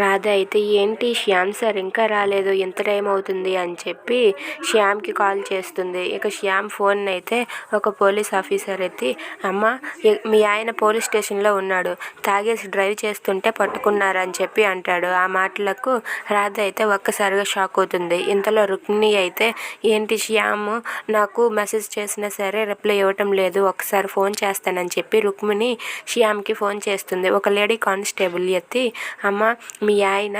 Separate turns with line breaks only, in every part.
రాధ అయితే ఏంటి శ్యామ్ సార్ ఇంకా రాలేదు ఎంత టైం అవుతుంది? అని చెప్పి శ్యామ్కి కాల్ చేస్తుంది. ఇక శ్యామ్ ఫోన్ అయితే ఒక పోలీస్ ఆఫీసర్ ఎత్తి అమ్మ మీ ఆయన పోలీస్ స్టేషన్లో ఉన్నాడు తాగేసి డ్రైవ్ చేస్తుంటే పట్టుకున్నారని చెప్పి అంటాడు. ఆ మాటలకు రాధ అయితే ఒక్కసారిగా షాక్ అవుతుంది. ఇంతలో రుక్మిణి అయితే ఏంటి శ్యామ్ నాకు మెసేజ్ చేసినా సరే రిప్లై ఇవ్వటం లేదు ఒకసారి ఫోన్ చేస్తానని చెప్పి రుక్మిణి శ్యామ్కి ఫోన్ చేస్తుంది. ఒక లేడీ కానిస్టేబుల్ ఎత్తి అమ్మ మీ ఆయన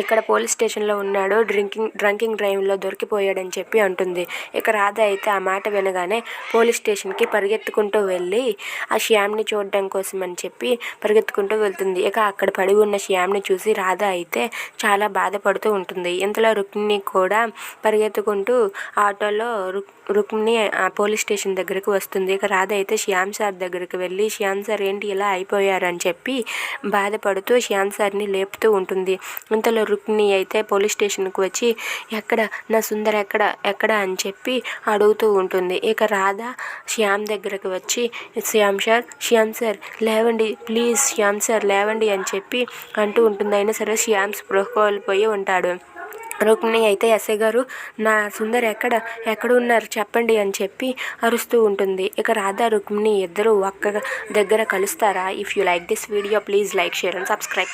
ఇక్కడ పోలీస్ స్టేషన్లో ఉన్నాడు. డ్రింకింగ్ డ్రంకింగ్ డ్రైవ్లో దొరికిపోయాడని చెప్పి అంటుంది. ఇక రాధ అయితే ఆ మాట వినగానే పోలీస్ స్టేషన్కి పరిగెత్తుకుంటూ వెళ్ళి ఆ శ్యామ్ని చూడడం కోసం అని చెప్పి పరిగెత్తుకుంటూ వెళ్తుంది. ఇక అక్కడ పడి ఉన్న శ్యామ్ని చూసి రాధ అయితే చాలా బాధపడుతూ ఉంటుంది. ఇంతలో రుక్మిణి కూడా పరిగెత్తుకుంటూ ఆటోలో రుక్ రుక్మిణి ఆ పోలీస్ స్టేషన్ దగ్గరికి వస్తుంది. ఇక రాధ అయితే శ్యామ్ సార్ దగ్గరికి వెళ్ళి శ్యామ్ సార్ ఏంటి ఇలా అయిపోయారని చెప్పి బాధపడుతూ శ్యామ్ సార్ని లేపుతూ ఉంటుంది. ఇంతలో రుక్మిణి అయితే పోలీస్ స్టేషన్కి వచ్చి ఎక్కడ? నా సుందర్ ఎక్కడ? ఎక్కడ? అని చెప్పి అడుగుతూ ఉంటుంది. ఇక రాధ శ్యామ్ దగ్గరకు వచ్చి శ్యామ్ సార్ శ్యామ్ సార్ లేవండి ప్లీజ్ శ్యామ్ సార్ లేవండి అని చెప్పి అంటూ ఉంటుంది. అయినా సరే శ్యామ్ స్పృహకోల్పోయి ఉంటాడు. రుక్మిణి అయితే ఎస్ఐ గారు నా సుందర్ ఎక్కడ? ఎక్కడ ఉన్నారు? చెప్పండి అని చెప్పి అరుస్తూ ఉంటుంది. ఇక రాధా రుక్మిణి ఇద్దరు ఒక్క దగ్గర కలుస్తారా? If you like this video please like share and subscribe